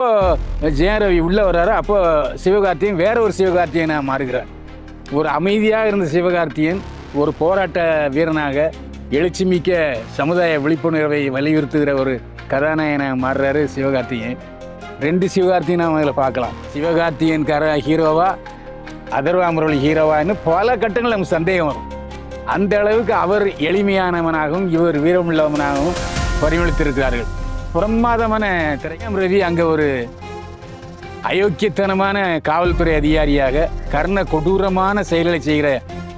இப்போ ஜெயம் ரவி உள்ள வர்றாரு. அப்போ சிவகார்த்தியன் வேற ஒரு சிவகார்த்தியனாக மாறுகிறார். ஒரு அமைதியாக இருந்த சிவகார்த்தியன் ஒரு போராட்ட வீரனாக எழுச்சி மிக்க சமுதாய விழிப்புணர்வை வலியுறுத்துகிற ஒரு கதாநாயகனாக மாறுறாரு சிவகார்த்தியன். ரெண்டு சிவகார்த்தியன் நம்ம இதில் பார்க்கலாம். சிவகார்த்தியன் கர ஹீரோவா அதர்வா முரளி ஹீரோவான்னு பல கட்டங்கள் நமக்கு சந்தேகம் வரும். அந்த அளவுக்கு அவர் எளிமையானவனாகவும் இவர் வீரமுள்ளவனாகவும் பரிமளித்திருக்கிறார்கள். பிரமாதமான திரையம் ரவி அங்கே ஒரு அயோக்கியத்தனமான காவல்துறை அதிகாரியாக கர்ண கொடூரமான செயல்களை செய்கிற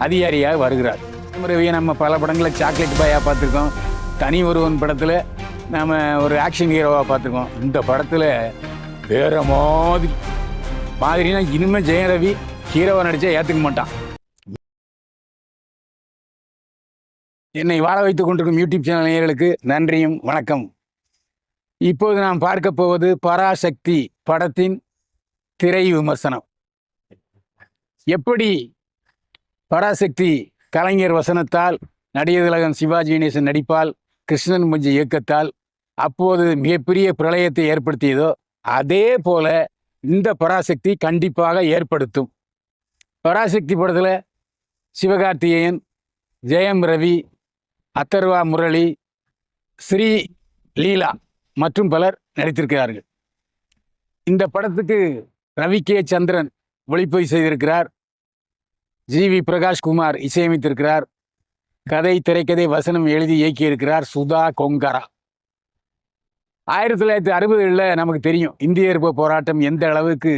அதிகாரியாக வருகிறார். ரவியை நம்ம பல படங்களில் சாக்லேட் பாயாக பார்த்துருக்கோம். தனி ஒருவன் படத்தில் நாம் ஒரு ஆக்ஷன் ஹீரோவாக பார்த்துருக்கோம். இந்த படத்தில் வேற மாதிரி மாதிரினா இனிமேல் ஜெயம் ரவி ஹீரோவை நடிச்சா ஏற்றுக்க மாட்டான். என்னை வாழ வைத்துக் கொண்டிருக்கும் யூடியூப் சேனல் நேயர்களுக்கு நன்றியும் வணக்கம். இப்போது நாம் பார்க்க போவது பராசக்தி படத்தின் திரை விமர்சனம். எப்படி பராசக்தி கலைஞர் வசனத்தால் நடிகர் சிவாஜி கணேசன் நடிப்பால் கிருஷ்ணன் முஞ்சி இயக்கத்தால் அப்போது மிகப்பெரிய பிரளயத்தை ஏற்படுத்தியதோ அதே போல இந்த பராசக்தி கண்டிப்பாக ஏற்படுத்தும். பராசக்தி படத்தில் சிவகார்த்திகேயன் ஜெயம் ரவி அத்தர்வா முரளி ஸ்ரீ லீலா மற்றும் பலர் நடித்திருக்கிறார்கள். இந்த படத்துக்கு ரவி கே. சந்திரன் ஒளிப்பதிவு செய்திருக்கிறார். ஜி வி பிரகாஷ்குமார் இசையமைத்திருக்கிறார். கதை திரைக்கதை வசனம் எழுதி இயக்கியிருக்கிறார் சுதா கொங்கரா. ஆயிரத்தி தொள்ளாயிரத்தி அறுபதுகளில் நமக்கு தெரியும் இந்திய எதிர்ப்பு போராட்டம் எந்த அளவுக்கு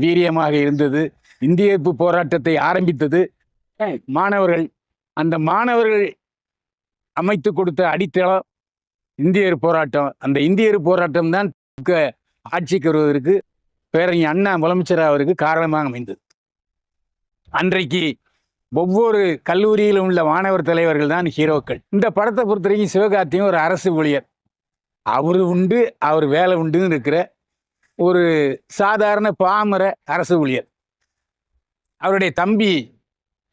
வீரியமாக இருந்தது இந்திய எதிர்ப்பு போராட்டத்தை ஆரம்பித்தது. மாணவர்கள் அந்த மாணவர்கள் அமைத்து கொடுத்த அடித்தளம் இந்தியர் போராட்டம். அந்த இந்தியர் போராட்டம் தான் ஆட்சிக்கு வருவதற்கு பேரறிஞர் அண்ணா முதலமைச்சராக அவருக்கு காரணமாக அமைந்தது. அன்றைக்கு ஒவ்வொரு கல்லூரியிலும் உள்ள மாணவர் தலைவர்கள் தான் ஹீரோக்கள். இந்த படத்தை பொறுத்த வரைக்கும் சிவகார்த்தியும் ஒரு அரசு ஊழியர். அவர் உண்டு அவர் வேலை உண்டுன்னு இருக்கிற ஒரு சாதாரண பாமர அரசு ஊழியர். அவருடைய தம்பி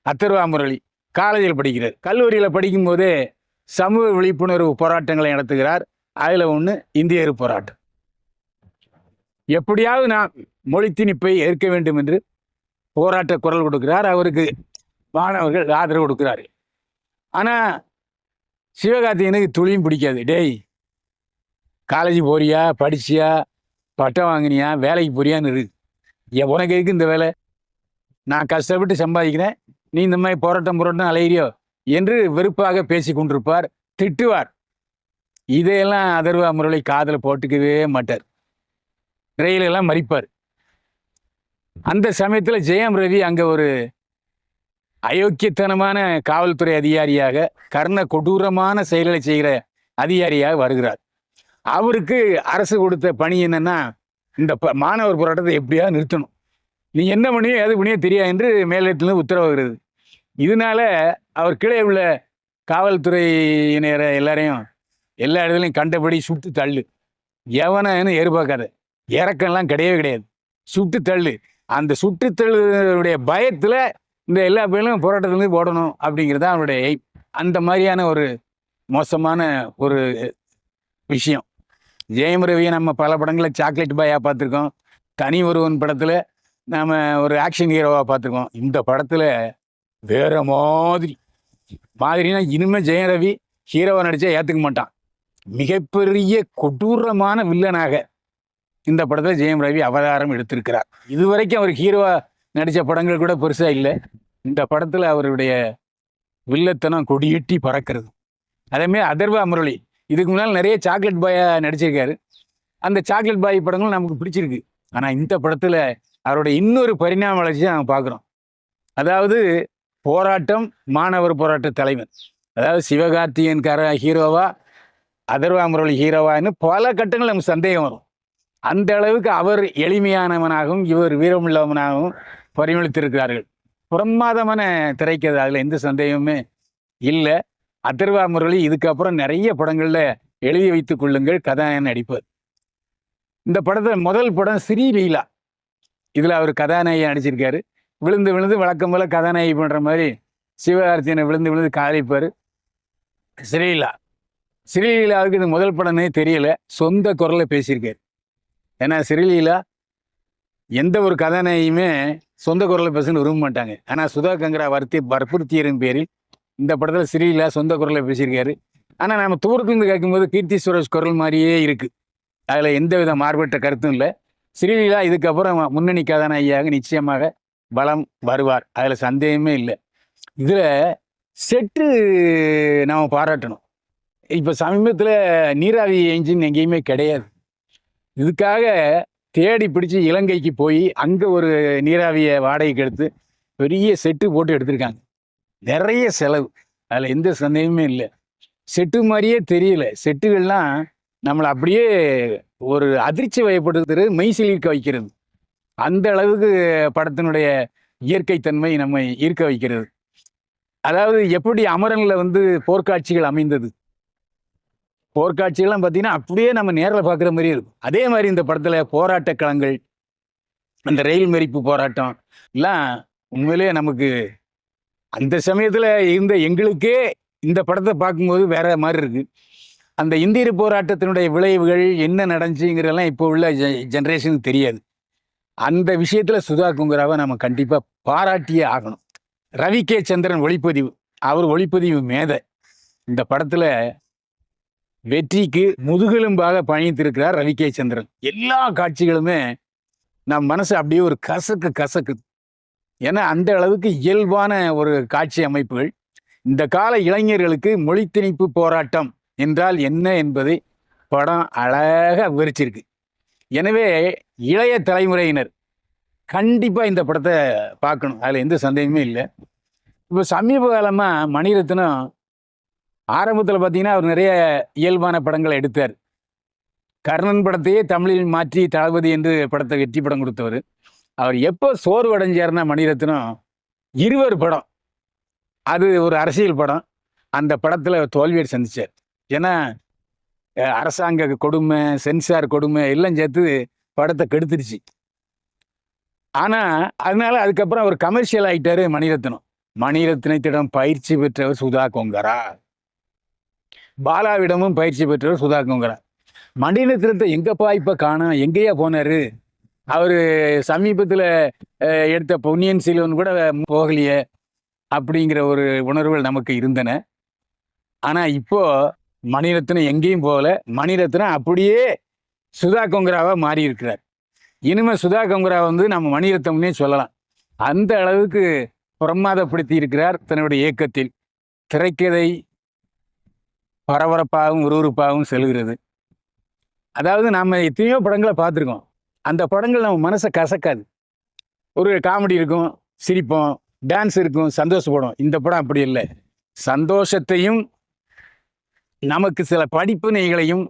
அத்தர்வா முரளி காலேஜில் படிக்கிறார். கல்லூரியில் படிக்கும்போதே சமூக விழிப்புணர்வு போராட்டங்களை நடத்துகிறார். அதில் ஒன்று இந்தியர் போராட்டம். எப்படியாவது நான் மொழி திணிப்பை ஏற்க வேண்டும் என்று போராட்ட குரல் கொடுக்கிறார். அவருக்கு மாணவர்கள் ஆதரவு கொடுக்கிறார். ஆனால் சிவகார்த்திகனுக்கு துளியும் பிடிக்காது. டேய் காலேஜ் போறியா? படிச்சியா? பட்டம் வாங்கினியா? வேலைக்கு போறியான்னு இருக்கு என் உனக்கு எதுக்கு இந்த வேலை? நான் கஷ்டப்பட்டு சம்பாதிக்கிறேன். நீ இந்த மாதிரி போராட்டம் போராட்டம் அலையிறியோ? என்று வெறுப்பாக பேசி கொண்டிருப்பார் திட்டுவார். இதையெல்லாம் அதர்வா முரளி காதில் போட்டுக்கவே மாட்டார். ரயிலெல்லாம் மறிப்பார். அந்த சமயத்தில் ஜெயம் ரவி அங்கே ஒரு அயோக்கியத்தனமான காவல்துறை அதிகாரியாக கர்ண கொடூரமான செயல்களை செய்கிற அதிகாரியாக வருகிறார். அவருக்கு அரசு கொடுத்த பணி என்னன்னா இந்த ப- மாணவர் போராட்டத்தை எப்படியாவது நிறுத்தணும். நீ என்ன பண்ணியோ எது பண்ணியோ தெரியா என்று மேலிடத்திலிருந்து உத்தரவாகிறது. இதனால அவர் கீழே உள்ள காவல்துறையினரை எல்லாரையும் எல்லா இடத்துலையும் கண்டபடி சுட்டு தள்ளு. எவனன்னு எதிர்பார்க்காத. இறக்கம்லாம் கிடையவே கிடையாது. சுட்டு தள்ளு. அந்த சுட்டு தள்ளுடைய பயத்தில் இந்த எல்லா பேரும் போராட்டத்துலேருந்து ஓடணும் அப்படிங்கிறது தான் அவருடைய எய்ம் அந்த மாதிரியான ஒரு மோசமான ஒரு விஷயம். ஜெயம் ரவியை நம்ம பல படங்களில் சாக்லேட் பாயாக பார்த்துருக்கோம். தனி ஒருவன் படத்தில் நாம் ஒரு ஆக்ஷன் ஹீரோவாக பார்த்துருக்கோம். இந்த படத்தில் வேற மாதிரி. மாதிரினா இனிமேல் ஜெயம் ரவி ஹீரோவை நடித்தா ஏற்றுக்க மாட்டான். மிகப்பெரிய கொடூரமான வில்லனாக இந்த படத்தில் ஜெயம் ரவி அவதாரம் எடுத்திருக்கிறார். இதுவரைக்கும் அவர் ஹீரோவா நடித்த படங்கள் கூட பெருசாக இல்லை. இந்த படத்தில் அவருடைய வில்லத்தனம் கொடியீட்டி பறக்கிறது. அதேமாதிரி அதர்வா முரளி இதுக்கு முன்னால் நிறைய சாக்லேட் பாயாக நடிச்சிருக்காரு. அந்த சாக்லேட் பாய் படங்களும் நமக்கு பிடிச்சிருக்கு. ஆனால் இந்த படத்தில் அவருடைய இன்னொரு பரிணாம வளர்ச்சி நாங்கள் பார்க்குறோம் அதாவது போராட்டம் மாணவர் போராட்ட தலைவன். அதாவது சிவகார்த்திகேயன் கர ஹீரோவா அதர்வா முரளி ஹீரோவான்னு பல கட்டங்கள் நமக்கு சந்தேகம் வரும். அந்த அளவுக்கு அவர் எளிமையானவனாகவும் இவர் வீரமுள்ளவனாகவும் பரிமளித்திருக்கிறார்கள். பிரமாதமான திரைக்கதை அதில் எந்த சந்தேகமுமே இல்லை. அதர்வா முரளி இதுக்கப்புறம் நிறைய படங்களில் எழுதி வைத்துக் கொள்ளுங்கள் கதாநாயகன் நடிப்பார் இந்த படத்தில் முதல் படம் ஸ்ரீலீலா. இதில் அவர் கதாநாயகன் நடிச்சிருக்காரு. விழுந்து விழுந்து வழக்கம் போல் கதாநாயகி பண்ணுற மாதிரி சிவகார்த்தியனை விழுந்து விழுந்து காதலிப்பார். ஸ்ரீலீலா ஸ்ரீலீலாவுக்கு இது முதல் படமே தெரியல. சொந்த குரலில் பேசியிருக்காரு. ஏன்னா ஸ்ரீலீலா எந்த ஒரு கதாநாயகியுமே சொந்த குரலை பேசணும்னு விரும்ப மாட்டாங்க. ஆனால் சுதா கங்கரா வர்த்தி வற்புறுத்தியரின் பேரில் இந்த படத்தில் ஸ்ரீலீலா சொந்த குரலை பேசியிருக்காரு. ஆனால் நம்ம தூரத்துலேருந்து கேட்கும்போது கீர்த்தி சுரேஷ் குரல் மாதிரியே இருக்குது அதில் எந்த வித மாறுபட்ட கருத்தும் இல்லை. ஸ்ரீலீலா இதுக்கப்புறம் முன்னணி கதாநாயகியாக நிச்சயமாக பலம் வருவார். அதில் சந்தேகமே இல்லை. இதில் செட்டு நாம் பாராட்டணும். இப்போ சமீபத்தில் நீராவி என்ஜின் எங்கேயுமே கிடையாது. இதுக்காக தேடி பிடிச்சி இலங்கைக்கு போய் அங்கே ஒரு நீராவியை வாடகைக்கு எடுத்து பெரிய செட்டு போட்டு எடுத்திருக்காங்க. நிறைய செலவு. அதில் எந்த சந்தேகமே இல்லை. செட்டு மாதிரியே தெரியல. செட்டுகள்லாம் நம்மளை அப்படியே ஒரு அதிர்ச்சி வயப்படுத்துறது மெய்சிலிருக்க வைக்கிறது. அந்த அளவுக்கு படத்தினுடைய இயற்கைத்தன்மை நம்மை ஈர்க்க வைக்கிறது. அதாவது எப்படி அமரனில் வந்து போர்க்காட்சிகள் அமைந்தது. போர்க்காட்சிகள்லாம் பார்த்தீங்கன்னா அப்படியே நம்ம நேரில் பார்க்குற மாதிரியே இருக்கும். அதே மாதிரி இந்த படத்தில் போராட்ட களங்கள் அந்த ரயில் மறிப்பு போராட்டம் எல்லாம் உண்மையிலேயே நமக்கு அந்த சமயத்தில் இருந்த எங்களுக்கே இந்த படத்தை பார்க்கும்போது வேற மாதிரி இருக்குது அந்த இந்திய போராட்டத்தினுடைய விளைவுகள் என்ன நடந்துச்சுங்கிறதெல்லாம் இப்போ உள்ள ஜென்ரேஷனுக்கு தெரியாது. அந்த விஷயத்தில் சுதா குங்குராவை நம்ம கண்டிப்பாக பாராட்டியே ஆகணும். ரவி கே. சந்திரன் ஒளிப்பதிவு அவர் ஒளிப்பதிவு மேதை. இந்த படத்தில் வெற்றிக்கு முதுகெலும்பாக பயணித்திருக்கிறார் ரவி கே. சந்திரன். எல்லா காட்சிகளுமே நம் மனசு அப்படியே ஒரு கசக்கு கசக்குது. ஏன்னா அந்த அளவுக்கு இயல்பான ஒரு காட்சி அமைப்புகள். இந்த கால இளைஞர்களுக்கு மொழி திணிப்பு போராட்டம் என்றால் என்ன என்பதை படம் அழகாக விவரிச்சிருக்கு. எனவே இளைய தலைமுறையினர் கண்டிப்பாக இந்த படத்தை பார்க்கணும். அதில் எந்த சந்தேகமே இல்லை. இப்போ சமீப காலமாக மணிரத்னம் ஆரம்பத்தில் பார்த்தீங்கன்னா அவர் நிறைய இயல்பான படங்களை எடுத்தார். கர்ணன் படத்தையே தமிழில் மாற்றி தளபதி என்று படத்தை வெற்றி படம் கொடுத்தவர். அவர் எப்போ சோர்வு அடைஞ்சார்னா மணிரத்னம் இருவர் படம். அது ஒரு அரசியல் படம். அந்த படத்தில் தோல்வியை சந்தித்தார் ஏன்னா அரசாங்க கொடுமை சென்சார் கொடுமை எல்லாம் சேர்த்து படத்தை கெடுத்துருச்சு ஆனால் அதனால அதுக்கப்புறம் அவர் கமர்ஷியல் ஆயிட்டாரு மணிரத்னம். மணிரத்னத்திடம் பயிற்சி பெற்றவர் சுதா கொங்கரா. பாலாவிடமும் பயிற்சி பெற்றவர் சுதா கொங்கரா. மணிரத்னத்தை எங்கப்பா இப்போ காணோம் எங்கேயா போனாரு? அவர் சமீபத்தில் எடுத்த பொன்னியின் செல்வன் கூட போகலையே அப்படிங்கிற ஒரு உணர்வுகள் நமக்கு இருந்தன. ஆனால் இப்போ மணிரத்னம் எங்கேயும் போகல. மணிரத்னம் அப்படியே சுதா கொங்கராவாக மாறி இருக்கிறார் இனிமேல் சுதா கொங்கரா வந்து நம்ம மணிரத்னம்னே சொல்லலாம். அந்த அளவுக்கு பிரமாதப்படுத்தி இருக்கிறார் தன்னுடைய இயக்கத்தில். திரைக்கதை பரபரப்பாகவும் உருவருப்பாகவும் செல்கிறது. அதாவது நாம் எத்தனையோ படங்களை பார்த்துருக்கோம். அந்த படங்கள் நம்ம மனசை கசக்காது. ஒரு காமெடி இருக்கும் சிரிப்போம் டான்ஸ் இருக்கும் சந்தோஷப்படும் இந்த படம் அப்படி இல்லை. சந்தோஷத்தையும் நமக்கு சில படிப்பினைகளையும்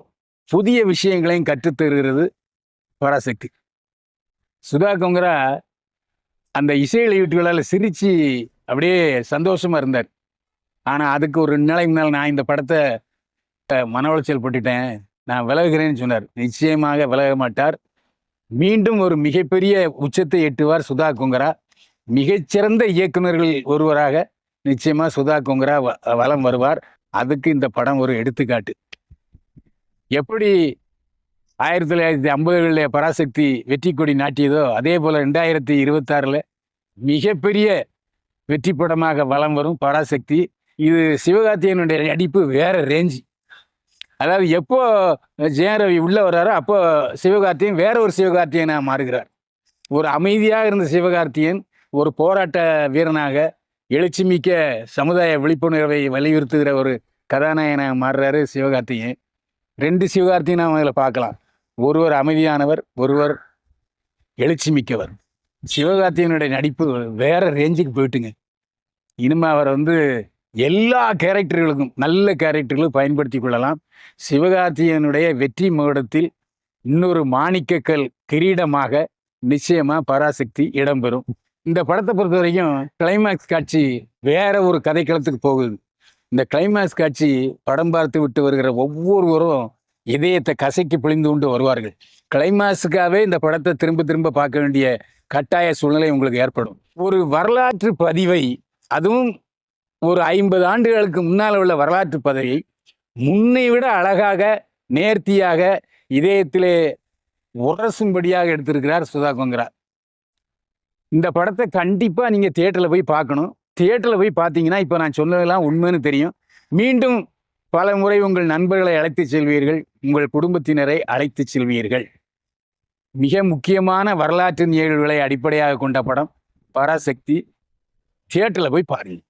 புதிய விஷயங்களையும் கற்றுத் தருகிறது பராசக்தி. சுதா கொங்கரா அந்த இசை வெளியீட்டுகளால் சிரித்து அப்படியே சந்தோஷமாக இருந்தார். ஆனால் அதுக்கு ஒரு ரெண்டு நாளைக்கு முன்னால் நான் இந்த படத்தை மன உளைச்சல் போட்டுட்டேன். நான் விலகுகிறேன்னு சொன்னார். நிச்சயமாக விலக மாட்டார். மீண்டும் ஒரு மிகப்பெரிய உச்சத்தை எட்டுவார் சுதா கொங்கரா மிகச்சிறந்த இயக்குநர்கள் ஒருவராக நிச்சயமாக சுதா கொங்கரா வ- வலம் வருவார். அதுக்கு இந்த படம் ஒரு எடுத்துக்காட்டு. எப்படி ஆயிரத்தி தொள்ளாயிரத்தி ஐம்பதுகளில் பராசக்தி வெற்றி கொடி நாட்டியதோ அதே போல் ரெண்டாயிரத்தி இருபத்தாறில் மிகப்பெரிய வெற்றி படமாக வலம் வரும் பராசக்தி. இது சிவகார்த்தியனுடைய நடிப்பு வேற ரேஞ்சு அதாவது எப்போ ஜெயரவி ரவி உள்ளே வர்றாரோ அப்போ சிவகார்த்தியன் வேற ஒரு சிவகார்த்தியனாக மாறுகிறார். ஒரு அமைதியாக இருந்த சிவகார்த்தியன் ஒரு போராட்ட வீரனாக எழுச்சிமிக்க சமுதாய விழிப்புணர்வை வலியுறுத்துகிற ஒரு கதாநாயகனாக மாறுறாரு சிவகார்த்திகேயன். ரெண்டு சிவகார்த்தியும் நாம் அதில் பார்க்கலாம். ஒருவர் அமைதியானவர் ஒருவர் எழுச்சி மிக்கவர் சிவகார்த்தியனுடைய நடிப்பு வேற ரேஞ்சுக்கு போயிட்டுங்க. இனிமே அவர் வந்து எல்லா கேரக்டர்களுக்கும் நல்ல கேரக்டர்களும் பயன்படுத்தி கொள்ளலாம். சிவகார்த்தியனுடைய வெற்றி முகடத்தில் இன்னொரு மாணிக்கக்கல் கிரீடமாக நிச்சயமாக பராசக்தி இடம்பெறும். இந்த படத்தை பொறுத்த வரைக்கும் கிளைமேக்ஸ் காட்சி வேற ஒரு கதைக்களத்துக்கு போகுது. இந்த கிளைமேக்ஸ் காட்சி படம் பார்த்து விட்டு வருகிற ஒவ்வொருவரும் இதயத்தை கசைக்கு பிழிந்து கொண்டு வருவார்கள். கிளைமேக்ஸுக்காகவே இந்த படத்தை திரும்ப திரும்ப பார்க்க வேண்டிய கட்டாய சூழ்நிலை உங்களுக்கு ஏற்படும். ஒரு வரலாற்று பதிவை அதுவும் ஒரு ஐம்பது ஆண்டுகளுக்கு முன்னால் உள்ள வரலாற்று பதிவை முன்னை விட அழகாக நேர்த்தியாக இதயத்திலே உரசும்படியாக எடுத்திருக்கிறார் சுதா கொங்கரா இந்த படத்தை கண்டிப்பாக நீங்கள் தியேட்டரில் போய் பார்க்கணும். தியேட்டரில் போய் பார்த்தீங்கன்னா இப்போ நான் சொன்னதெல்லாம் உண்மைன்னு தெரியும். மீண்டும் பல முறை உங்கள் நண்பர்களை அழைத்து செல்வீர்கள். உங்கள் குடும்பத்தினரை அழைத்து செல்வீர்கள். மிக முக்கியமான வரலாற்று நிகழ்வுகளை அடிப்படையாக கொண்ட படம் பராசக்தி. தியேட்டரில் போய் பாருங்கள்